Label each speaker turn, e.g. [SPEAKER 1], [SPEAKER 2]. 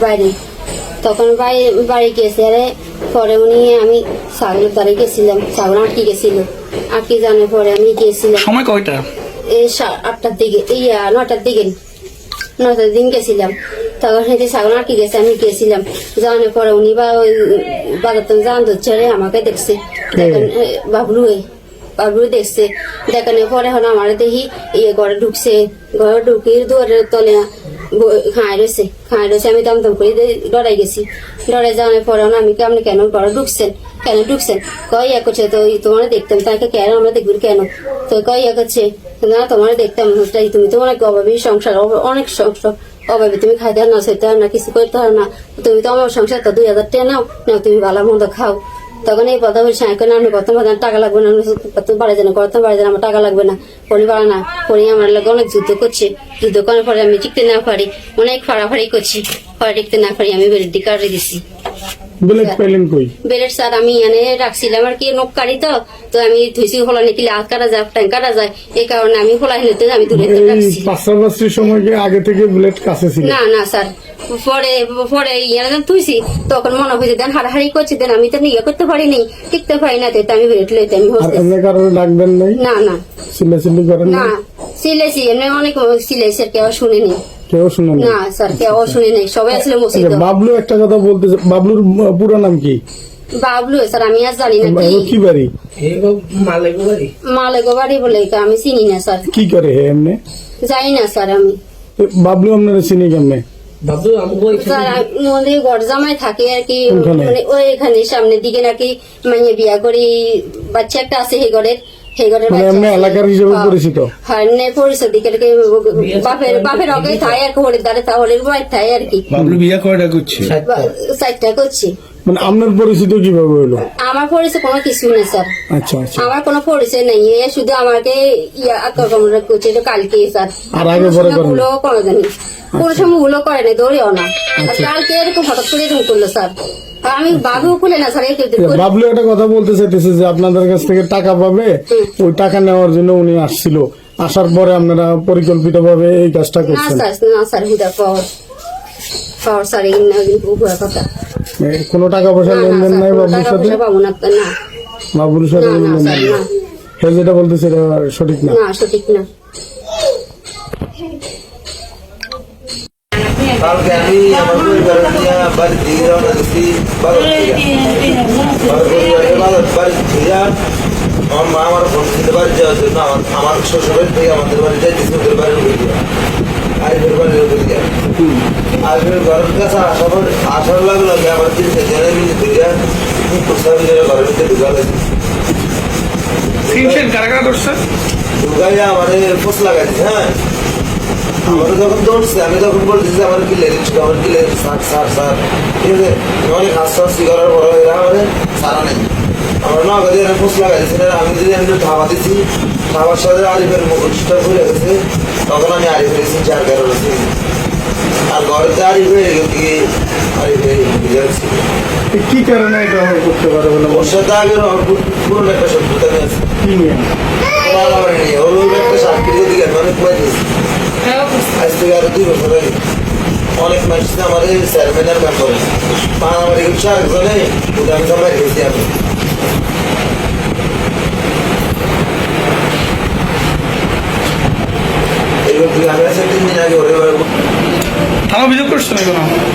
[SPEAKER 1] বাইরে তখন বাড়ি বাড়ি গেছে আরে পরে উনি আমি ছাগলের দ্বারে গেছিলাম। ছাগল আটকে গেছিল। আটকে জানার পরে আমি গেছিলাম।
[SPEAKER 2] সময় কয়টা?
[SPEAKER 1] এই আটটার দিকে ইয়া নটার দিকে। নটার দিন গেছিলাম। তখন হেঁটে ছাগল আটকে গেছে আমি গেছিলাম। জানার পরে উনি বা ওই বাজার জান ধরছে রে আমাকে দেখছে। দেখেন বাবলু এ, বাবলু দেখছে। দেখানোর পরে এখন আমার দেখি ইয়ে ঘরে ঢুকছে। ঘরে ঢুকিয়ে দুয়ারের তলে খাঁয় রয়েছে খাঁয় রয়েছে আমি দম দম করে ডরাই গেছি। ডরাই যাওয়ার পরে আমি আপনি কেন ঘরে ঢুকছেন? কেন ঢুকছেন? কয় ইয়া করছে, তো তোমার দেখতাম, তাকে কেন আমরা দেখবি কেন? তো কয় ইয়া করছে, না, তোমার দেখতাম, তাই তুমি তো অনেক অভাবী, সংসার অনেক সংসার অভাবে, তুমি খাইতে না আর না, কিছু করতে আর না, তুমি তো আমার সংসার তো দুই হাজার টাকা নাও নাও, তুমি ভালো মন্দ খাও। তখন এই কথা বলছি এখন আমি কত বাজার টাকা লাগবে না কত বাড়ে জানা কত বাড়ে জানা আমার টাকা লাগবে না পড়ি বাড়া না পড়ি আমার লাগে অনেক যুদ্ধ করছে। যুদ্ধ করার পরে আমি টিকতে না পারি অনেক ফাড়াফাড়ি করছি, ফাড়া টিকতে না পারি আমি বেরিয়ে কাটে দিছি।
[SPEAKER 3] বুলেট পেলেন কই?
[SPEAKER 1] বেলেট স্যার আমি এনে রাখছিলাম আর কি নখ কাটি তো। তো আমি ধুইছি হলা নিকিলে হাত কাটা যায় ট্যাঙ্ক কাটা যায়। এই কারণে আমি হলা নিতে আমি দূরে রাখছি।
[SPEAKER 3] সময় কি আগে থেকে বুলেট কাছে ছিল
[SPEAKER 1] না না স্যার পরে পরে ইয়ারা যখন তুইছি তখন মনে হয়েছে দেন হাড়াহাড়ি করছি দেন আমি তো ইয়ে করতে পারিনি টিকতে পারি না তো আমি বেরেট লইতে আমি
[SPEAKER 3] আর এমনি কারণে ডাকবেন নাই?
[SPEAKER 1] না না।
[SPEAKER 3] করেন
[SPEAKER 1] না
[SPEAKER 3] না
[SPEAKER 1] সিলেছি এমনি অনেক সিলেছি আর কেউ শুনেনি।
[SPEAKER 3] কেউ শুনেন
[SPEAKER 1] না স্যার কেউ শুনে নেই সবাই আসলে
[SPEAKER 3] বাবলু একটা কথা বলতে বাবলুর পুরো নাম কি?
[SPEAKER 1] বাবলু স্যার আমি আর জানি না
[SPEAKER 3] বাবলু
[SPEAKER 1] কি।
[SPEAKER 3] কি বাড়ি?
[SPEAKER 1] মালেগো বাড়ি। বলে আমি চিনি না স্যার।
[SPEAKER 3] কি করে হে এমনি?
[SPEAKER 1] জানি না স্যার আমি।
[SPEAKER 3] বাবলু আপনারা চিনি কেমনে?
[SPEAKER 1] থাকে আর কি মানে ওই এখানে সামনের দিকে নাকি মানে বিয়া করি বাচ্চা একটা আছে হে ঘরের।
[SPEAKER 3] মানে এমনি এলাকার হিসেবে
[SPEAKER 1] হ্যাঁ।
[SPEAKER 3] পরিচিত।
[SPEAKER 1] হ্যাঁ নে পরিচিত। দিকে বাপের বাপের অগে থাকে আর কি হরির তাহলে বাড়ি থাকে আর কি।
[SPEAKER 2] বাবলু বিয়া কয়টা করছি।
[SPEAKER 3] মানে আপনার পরিচিত কীভাবে হলো?
[SPEAKER 1] আমার পরিচয় কোনো কিছুই নেই স্যার।
[SPEAKER 3] আচ্ছা আচ্ছা।
[SPEAKER 1] আমার কোনো পরিচয় নেই। এ শুধু আমাকে ইয়া আক্রমণ করছে তো কালকে স্যার।
[SPEAKER 3] আর আগে পরে করেন?
[SPEAKER 1] ভুলও করে জানি কোনো সময় ভুলও করে না। দৌড়েও না কালকে এরকম হঠাৎ করে এরকম করল স্যার। আমি বাবু খুলে না স্যার
[SPEAKER 3] বাবলু একটা কথা বলতে চাইতেছে যে আপনাদের কাছ থেকে টাকা পাবে ওই টাকা নেওয়ার জন্য উনি আসছিল। আসার পরে আপনারা পরিকল্পিত ভাবে এই কাজটা
[SPEAKER 1] না
[SPEAKER 3] করছেন?
[SPEAKER 1] স্যার না স্যার পাওয়ার পাওয়ার না উভয় কথা।
[SPEAKER 3] কোনো টাকা পয়সা
[SPEAKER 1] না না
[SPEAKER 3] লেনদেন নাই
[SPEAKER 1] স্যার কোনো
[SPEAKER 3] বাবলুর
[SPEAKER 1] টাকা
[SPEAKER 3] সাথে?
[SPEAKER 1] পাবো না না।
[SPEAKER 3] বাবুর সাথে
[SPEAKER 1] না, না,
[SPEAKER 3] লেনদেন নাই?
[SPEAKER 1] না।
[SPEAKER 3] যেটা বলতেছে এটা সঠিক না?
[SPEAKER 1] না সঠিক না।
[SPEAKER 4] কালকে আমি আমার পরিবার নিয়ে বাড়ি দিয়ে রওনা দিচ্ছি থেকে। আমার পরিবারে বাজার বাড়ি থেকে আমার মা আমার ফোন বাড়ি যাওয়ার জন্য আমার আমার শ্বশুরের থেকে আমাদের বাড়ি যাইতেছে ওদের দিয়ে আরিফের বাড়ির দিয়ে ঘরের কাছে আসার আসার লাগে লাগে আমার তিন জনের মিলে দিয়ে প্রস্তাব ঘরের ভিতরে ঢুকালে
[SPEAKER 2] করছে
[SPEAKER 4] ঢুকাইয়া আমাদের পোস্ট লাগাইছে হ্যাঁ আমরা যখন দৌড়ছে, আমি তখন বলছি যে আমার কি লেগেছে আমার কি লেগেছে স্যার স্যার স্যার ঠিক আছে অনেক হাসি করার পর এরা আমাদের সারা নেই আমরা না কাজে এরা পোস্ট লাগাইছে আমি যদি আমি ধাবা দিচ্ছি ধাবার সাথে আরিফের মুখটা গেছে তখন আমি আরিফের এসেছি চার কারণ আর ঘরেতে আরিফে গিয়ে আরিফে গেছি
[SPEAKER 3] এ কি কারণে এটা করতে পারে বলে
[SPEAKER 4] ওর সাথে আগে পুরনো একটা শত্রুতা নিয়ে?
[SPEAKER 3] কি
[SPEAKER 4] মারামারি নিয়ে ওর একটা সার্কিট দিকে অনেক কুয়াই দিয়েছে। আজ থেকে আরও দুই বছর আগে। অনেক মানুষ আমার এই চেয়ারম্যানের মেম্বার মারামারি করছে ওটা আমি সবাই গেছি আমি। 那个呢